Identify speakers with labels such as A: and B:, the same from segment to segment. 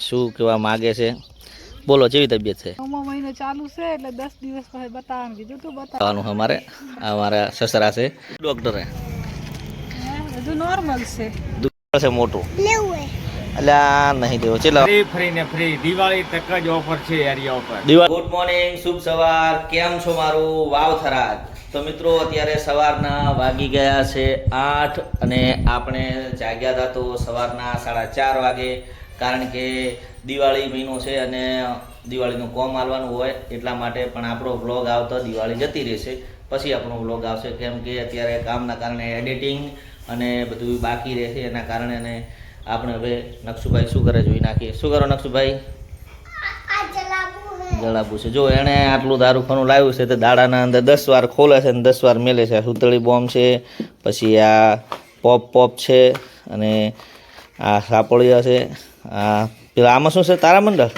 A: શું કહેવા માગે છે? બોલો જેવી તબિયત છે?
B: મહિનો ચાલુ છે એટલે દસ દિવસ પછી બતાવવાનું. કીધું તું
A: બતાવવાનું? અમારે અમારા સસરા છે. ડૉક્ટરે.
B: બધું નોર્મલ છે.
A: દુકાળ છે મોટું. એટલે આ નહીં દેવો. ચલો
C: ફ્રી ફ્રી ને ફ્રી. દિવાળી તક જ ઓફર છે એરિયા ઉપર.
A: દિવાળી ગુડ મોર્નિંગ શુભ સવાર. કેમ છો મારું? વાવ થરાજ તો મિત્રો અત્યારે સવારના વાગી ગયા છે આઠ અને આપણે જાગ્યા હતા તો સવારના સાડા ચાર વાગે કારણ કે દિવાળી મહિનો છે અને દિવાળીનું કોમ આવવાનું હોય એટલા માટે પણ આપણો બ્લોગ આવતો દિવાળી જતી રહેશે. પછી આપણો બ્લોગ આવશે, કેમ કે અત્યારે કામના કારણે એડિટિંગ અને બધું બાકી રહેશે. એના કારણે અને આપણે હવે નકશુભાઈ શું કરે જોઈ નાખીએ. શું કરો નકશુભાઈ જળાબુ છે. જો એણે આટલું દારૂખાનું લાવ્યું છે, તો દાડાના અંદર દસ વાર ખોલે છે અને દસ વાર મેલે છે. સુતળી બોમ્બ છે, પછી આ પોપ પોપ છે અને આ સાપોળિયા છે આ પેલા આમાં શું છે તારામંડળ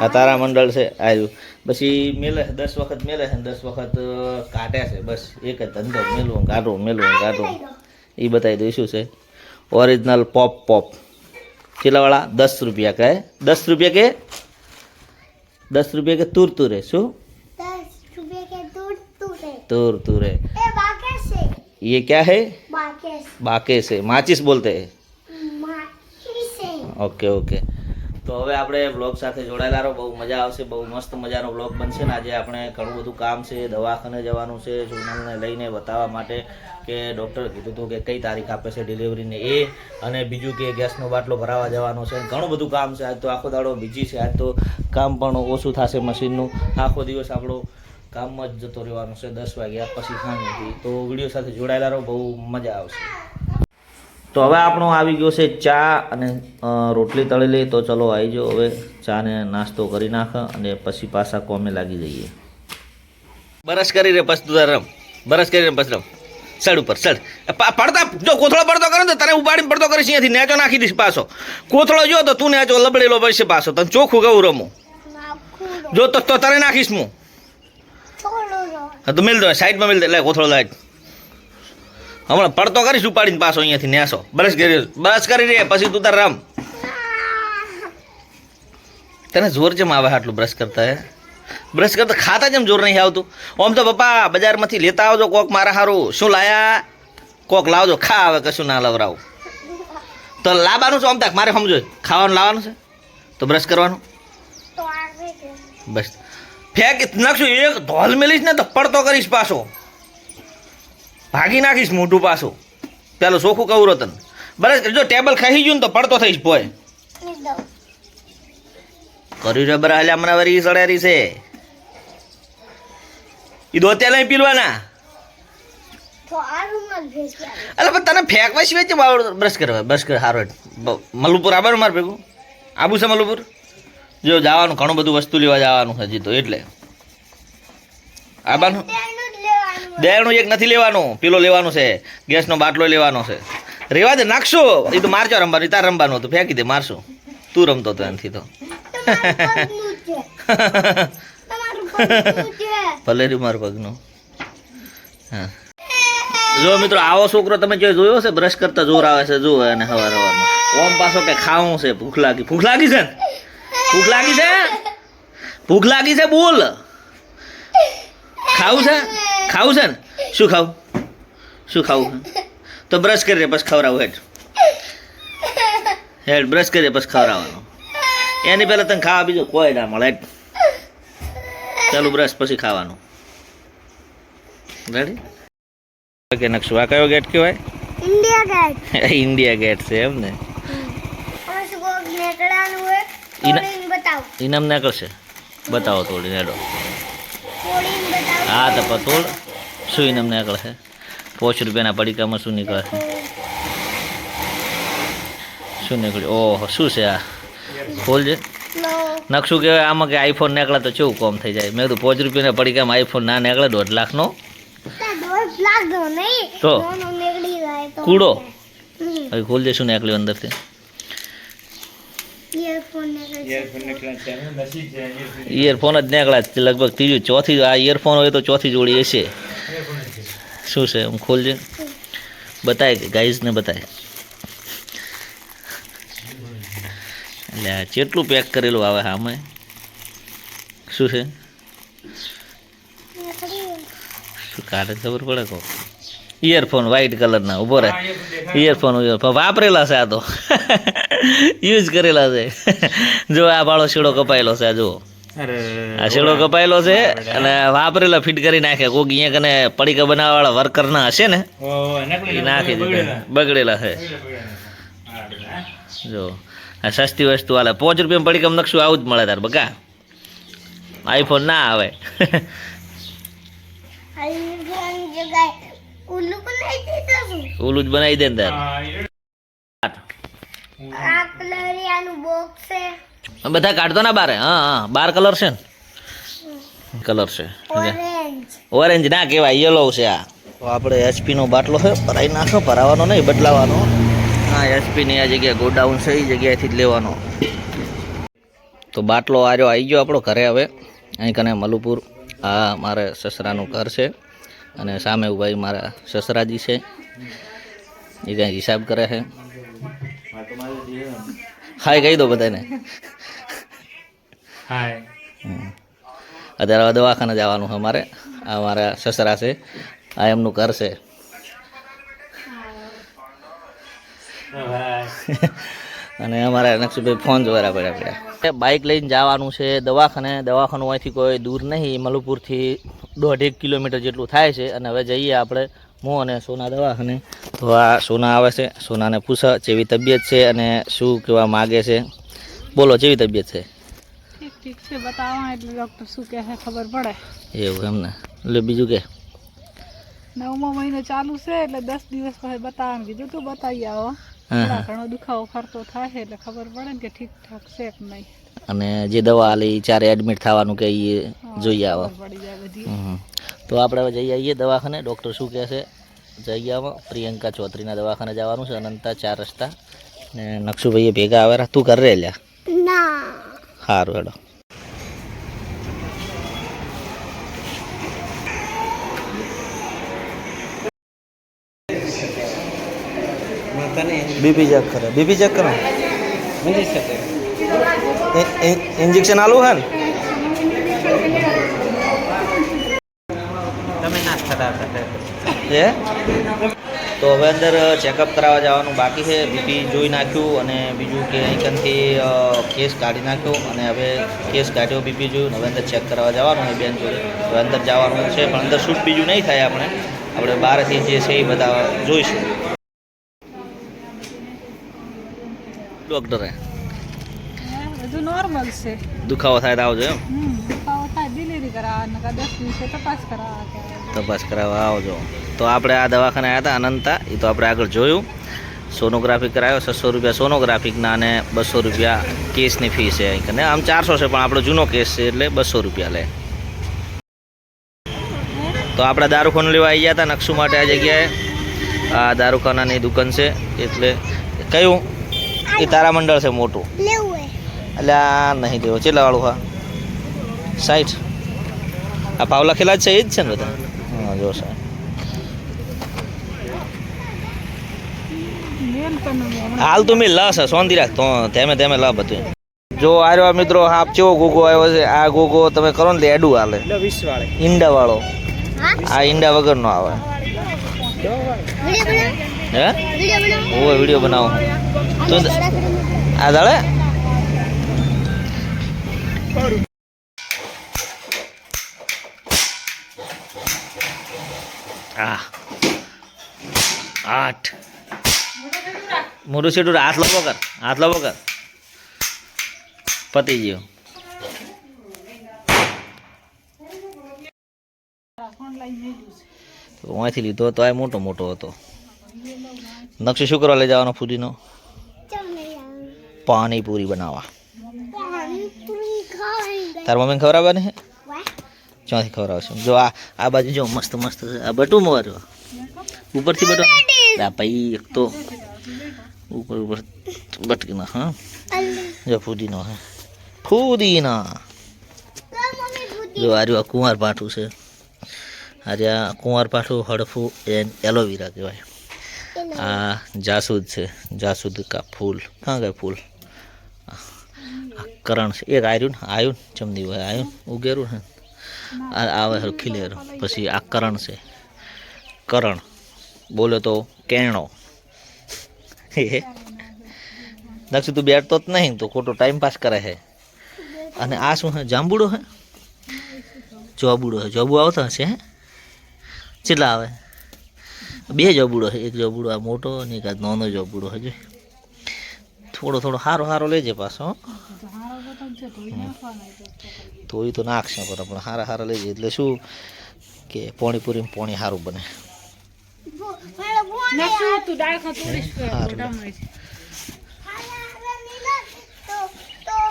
A: આ તારામંડળ છે આવ્યું પછી મેલે છે દસ વખત મેલે છે અને દસ વખત અ, કાઢે છે બસ એક જ ધંધો મેલવું કાઢું મેલવું કાઢું એ બતાવી દઉં શું છે ઓરિજિનલ પોપ પોપ કેટલાવાળા દસ રૂપિયા કહે દસ રૂપિયા કે દસ રૂપિયા કે તુર તુરે શું
D: दस रुपए के दूध टूटे
A: तुर तुरे
D: ए बाके से
A: ये क्या है
D: बाके से
A: बाके से माचिस बोलते हैं
D: माखी से
A: ઓકે ઓકે. તો હવે આપણે બ્લોગ સાથે જોડાયેલા રહો. બહુ મજા આવશે, બહુ મસ્ત મજાનો બ્લોગ બનશે ને આજે આપણે ઘણું બધું કામ છે, દવાખાને જવાનું છે સોનલને લઈને બતાવવા માટે કે ડૉક્ટર કીધું હતું કે કઈ તારીખ આપે છે ડિલિવરીને એ અને બીજું કે ગેસનો બાટલો ભરાવા જવાનો છે. ઘણું બધું કામ છે. આજ તો આખો દાડો બીજી છે. આજ તો કામ પણ ઓછું થશે મશીનનું આખો દિવસ આપણો કામમાં જ જતો રહેવાનો છે દસ વાગ્યા પછી સાંજથી તો વીડિયો સાથે જોડાયેલા રહો. બહુ મજા આવશે. તો હવે આપણો આવી ગયો છે ચા અને રોટલી તળેલી. તો ચલો આવી જાઓ હવે ચાને નાસ્તો કરી નાખ અને પછી પાછા કોમે લાગી જઈએ. બરસ કરી રે પસ રમ બરસ કરી રે પસ સડ ઉપર સડ. પડતા જો કોથળો પડતો કરે તો તને ઉપાડીને પડતો કરીશ અહીંયાથી. નેચો નાખી દઈશ પાછો. કોથળો જો તો તું નેચો લબડેલો પડશે પાછો. તને ચોખ્ખું ગવું રમું. જો તો તારે નાખીશ હું. હા તો મિલ દો સાઈડમાં મિલ દે. લે કોથળો લાઈટ હમણાં પડતો કરીશ ઉપાડીને પાછો અહીંયાથી ન્યાસો. બ્રશ કરી બ્રશ કરી રે પછી તું તાર રમ. તને જોર જેમ આવે આટલું બ્રશ કરતા હે? બ્રશ કરતા ખાતા જેમ જોર નહીં આવતું. ઓમ તો પપ્પા બજારમાંથી લેતા આવજો કોક મારા સારું શું લાયા? કોક લાવજો. ખા આવે કશું ના લવરાવું. તો લાવવાનું છે ઓમ તાક મારે સમજો. ખાવાનું લાવવાનું છે? તો બ્રશ કરવાનું? બસ. ફેંક નાખશું એક ધોલ મેલીશ ને તો પડતો કરીશ પાછો. ભાગી નાખીશ મોઢું પાછું. પેલું ચોખ્ખું કહું રતન. બરાબર જો ટેબલ ખાઈ ગયું ને તો પડતો થઈશ
D: ભોય.
A: કર્યું છે બરા હાલ્યા હમણાં વરી સડેરી છે. એ દોત્યા લઈ પીલવાના. અરે પણ તને ફેંકવા સિવાય તે બ્રશ કરવા બ્રશ કર હારો મલુપુર આબાર માર ભેગું. આબુ છે મલુપુર જો જવાનું ઘણું બધું વસ્તુ લેવા જવાનું હજી તો એટલે. આબાનું? દયાળનું એક નથી લેવાનું પેલો લેવાનું છે ગેસનો બાટલો લેવાનો છે. રેવા દે નાખશો. એ તો મારજો રમવાનું તાર રમવાનું હતું. ફેંકી દે મારશું. તું રમતો હતો એનાથી તો. ભલે રહ્યું મારું પગનું. હા. જો મિત્રો આવો છોકરો તમે જે જોયો છે બ્રશ કરતા જોર આવે છે જો અને હવાર હવારમાં ઓમ પાછો કે ખાવું છે ભૂખ લાગી. ભૂખ લાગી છે? ભૂખ લાગી છે? ભૂખ લાગી છે બોલ. ખાવું છે? ખાવું છે ને? શું ખાવું? શું ખાવું? તો બ્રશ કરીએ પછી ખવડાવું હેઠ હેડ બ્રશ કરીએ પછી ખવડાવવાનું. એની પહેલાં તને ખાવા બીજું કોઈ ના મળે ચાલુ બ્રશ પછી ખાવાનું. રેડી ઓકે નકશું આ કયો ગેટ કહેવાય?
D: ઇન્ડિયા ગેટ
A: ઇન્ડિયા ગેટ છે એમ ને?
D: ઇનામ
A: ના
D: કરશે બતાવો
A: થોડી
D: નેડો
A: હા તો પતોળ શું ઇનામ નીકળશે પોચ રૂપિયાના પડીકામાં શું નીકળે? છે શું નીકળ્યું ઓહો શું છે આ? ખોલજે
D: નો
A: નકશું કહેવાય આમાં કે આઈફોન નીકળે તો કેવું કોમ થઈ જાય? મેં કીધું પોચ રૂપિયાના પડીકામાં આઈફોન ના નીકળે દોઢ લાખનો?
D: તા
A: તો?
D: તો.
A: કૂડો. હવે ખોલજે શું નીકળ્યું અંદરથી.
D: ઇયરફોન
A: જ નીકળ્યા છે લગભગ ત્રીજું ચોથી આ ઇયરફોન હોય તો ચોથી જોડી હશે. શું છે હું ખોલજે? બતાય કે ગાઈઝને બતાય. એટલે કેટલું પેક કરેલું આવે આમાં શું છે? શું કાઢે ખબર પડે કહો ઇયરફોન વ્હાઈટ કલરના ઊભો રહે. ઇયરફોન ઇયરફોન વાપરેલા છે આ તો. યુઝ કરેલા છે. જો આ બાળો શેડો કપાયેલો છે આ જુઓ. આ શેડો કપાયેલો છે અને વાપરેલા ફિટ કરી નાખે. કોક અહીંયા કને પડીકા બનાવવા વાળા વર્કર ના હશે ને એ નાખી દીધે. બગડેલા. છે. જો આ સસ્તી વસ્તુ હાલે પાંચ રૂપિયા પડીકમ નકશું આવું જ મળે તાર બકા. આઈફોન ના આવે. ઓલું જ બનાવી દે ને તાર.
D: આ બોક્સ છે.
A: બધા કાઢતો ના બારે? હા હા. બાર કલર છે ને? કલર છે.
D: ઓરેન્જ
A: ના કહેવાય યલો છે આ. તો આપણે એચપી નો બાટલો છે ભરાઈ નાખો ભરાવાનો નહીં બદલાવાનો. હા એચપી ની આ જગ્યા ગોડાઉન છે એ જગ્યાએથી જ લેવાનો. તો બાટલો આર્યો આવી ગયો આપણો ઘરે હવે. અહીં કને મલુપુર. આ મારે સસરાનું ઘર છે. અને સામે ભાઈ મારા સસરાજી છે. એ કંઈ હિસાબ કરે છે. હાય કહી દો બધાને.
C: હાય.
A: અત્યારે દવાખાને જવાનું છે અમારે. આ મારા સસરા છે. આ એમનું ઘર છે. અને અમારા નકશુભાઈ ફોન જોવા પડ્યા પડ્યા. બાઇક લઈને જવાનું છે દવાખાને. દવાખાનું અહીંથી કોઈ દૂર નહીં. મલુપુરથી દોઢ એક કિલોમીટર જેટલું થાય છે. અને હવે જઈએ આપણે હું અને સોના દવાખાને તો આ સોના આવે છે. સોનાને પૂછ જેવી તબિયત છે અને શું કહેવા માગે છે. બોલો જેવી તબિયત છે?
B: ઠીક છે બતાવવા એટલે ડૉક્ટર શું કહે છે ખબર પડે.
A: એવું એમને એટલે બીજું કે?
B: નવમો મહિનો ચાલુ છે એટલે દસ દિવસ પછી બતાવવાનું. કીધું તું બતાવી આવો. ઘણો દુખાવો ફરતો થાય એટલે ખબર પડે ને કે ઠીક ઠાક છે કે નહીં.
A: અને જે દવા આલી ચારે એડમિટ થવાનું કે એ જોઈએ આવો.
B: પડી જાય બધી.
A: હમ. તો આપણે હવે જઈ આવીએ દવાખાને. ડૉક્ટર શું કહે છે? જઈ આવો. પ્રિયંકા ચૌધરીના દવાખાને જવાનું છે. અનંતા ચાર રસ્તા. ને નકશુભાઈએ ભેગા આવે તું કર રે લ્યા સારું હેડો. બીપી ચેક કરે. બીપી ચેક કરો. ઇન્જેક્શન આલું હે ને? હે તો હવે અંદર ચેકઅપ કરાવવા જવાનું બાકી છે. બીપી જોઈ નાખ્યું અને બીજું કે અહીંકનથી કેસ કાઢી નાખ્યો અને હવે કેસ કાઢ્યો બીપી જોયું હવે અંદર ચેક કરાવવા જવાનું એ બેન જોડે. હવે અંદર જવાનું છે પણ અંદર શૂટ બીજું નહીં થાય આપણે. આપણે બહારથી જે છે એ બધા જોઈશું. ડૉક્ટરે?
B: બધું નોર્મલ છે.
A: દુખાવો થાય તો આવજો એમ.
B: દુખાવો થાય ડિલિવરી કરાવવા દસ દિવસે તપાસ કરાવવા.
A: તપાસ કરાવવા આવજો. તો આપણે આ દવાખાને આવ્યા હતા, અનંતા. એ તો આપણે આગળ જોયું. સોનોગ્રાફી કરાયો, છસો રૂપિયા સોનોગ્રાફિકના અને બસો રૂપિયા કેસની ફી છે અહીં. કને આમ ચારસો છે, પણ આપણો જૂનો કેસ છે, એટલે બસો રૂપિયા લે. તો આપણે દારૂખાનું લેવા આવી ગયા હતા, નકશુ માટે આ જગ્યાએ. આ દારૂખાનાની દુકાન છે, એટલે કયું? એ તારામંડળ છે મોટું. એટલે આ નહીં દેવો. ચેલા વાળું હા? સાઠ આ ભાવ લખેલા જ છે, એ જ છે ને બધા? હા જો સાહેબ
B: મેલ તને હમણાં
A: હાલ તો મેં લસ સોંધી રાખ તો તેમે તેમે લ બધું જો આર્યો મિત્રો હાપ ચેવો ગોગો આવ્યો છે? આ ગોગો તમે કરો ને એડું હાલે. ઈંડા વાળો. આ ઈંડા વગર નો આવે. હે?
D: વિડિયો
A: ઓય વીડિયો બનાવો. તો આ દાડે? આ આઠ. મોટું સીટું હાથ લાવો કર, હાથ લાવો કર. પતી ગયો. અહીંથી લીધો હતો, આ મોટો મોટો હતો. નકશો શું કરવા લઈ જવાનો ફૂદીનો?
D: આવે
A: પાણીપુરી બનાવવા. તાર મમ્મીને ખવડાવવાની હે?
D: વાહ
A: ક્યાંથી ખવડાવશે જો આ આ બાજુ જો મસ્ત મસ્ત છે. આ બટું મોર ઉપરથી બટું. આ ભાઈ એક તો ઉપર ઉપર બટકીના, હા.
D: અલ્લે
A: જો ફૂદીનો, હે. ફૂદીના.
D: તો મમ્મી ભૂતી
A: જો આ રહ્યું આ કુંવાર પાઠું છે. આ રહ્યા કુંવાર પાઠું હડફું એન એલોવેરા કહેવાય. આ જાસૂદ છે. જાસૂદ કા ફૂલ. કાં ગए ફૂલ? આ કરણ છે. એક આર્યું ને આવ્યું ને ચમદી હોય આવ્યું ને ઉગેરું ને. આ આવે હરખી લેર પછી આ કરણ છે. કરણ. બોલે તો કેણો. હે દક્ષ, તું બેઠતો જ નહીં તો ખોટો ટાઈમ પાસ કરે છે. અને આ શું હે જાંબુડો હે જોબુડો હે જોબુ આવતો હશે, હે? કેટલા આવે? બે જોબુડો હે એક જોબુડો આ મોટો અને એક આ નાનો જોબુડો હજુ થોડો થોડો સારો સારો લેજે પાછો
B: તો.
A: એ તો નાખશે પણ આપણે સારા સારા લેજે. એટલે શું કે પાણીપુરી પોણી સારું બને.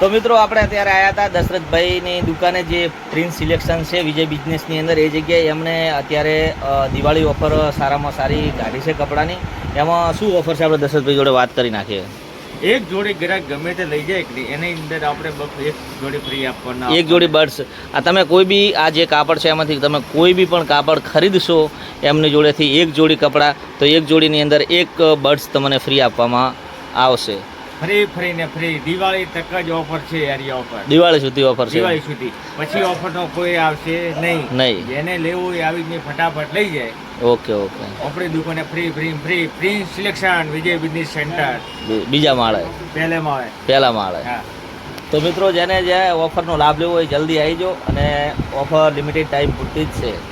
B: તું
A: મિત્રો આપણે અત્યારે આવ્યા હતા દશરથભાઈની દુકાને જે પ્રિન્સ સિલેક્શન છે વિજય બિઝનેસની અંદર. એ જગ્યાએ એમણે અત્યારે દિવાળી ઓફર સારામાં સારી કાઢી છે કપડાની. એમાં શું ઓફર છે? આપણે દશરથભાઈ જોડે વાત કરી નાખીએ.
C: એક જોડી ગ્રાહક ગમે તે લઈ જાય એકલી, એની અંદર આપણે એક જોડી ફ્રી આપવાના
A: એક જોડી બર્ડ્સ આ તમે કોઈ બી આ જે કાપડ છે એમાંથી તમે કોઈ બી પણ કાપડ ખરીદશો એમની જોડેથી એક જોડી કપડાં તો એક જોડીની અંદર એક બર્ડ્સ તમને ફ્રી આપવામાં આવશે.
C: ફ્રી ફ્રી ને ફ્રી. દિવાળી તક જ ઓફર છે એરિયા ઓફર
A: દિવાળી સુધી ઓફર છે.
C: દિવાળી સુધી. પછી ઓફર નો કોઈ આવશે નહીં.
A: નહીં.
C: જેને લેવું હોય આવીને ફટાફટ લઈ જાય.
A: Okay okay.
C: આપણી દુકાને free free free. Free selection Vijay business
A: centre બીજા માળે.
C: પહેલે માળે.
A: પહેલા માળે.
C: હા.
A: તો મિત્રો જેને જે ઓફરનો લાભ લેવો હોય જલ્દી આવી જાઓ અને ઓફર લિમિટેડ ટાઈમ પૂરતી જ છે.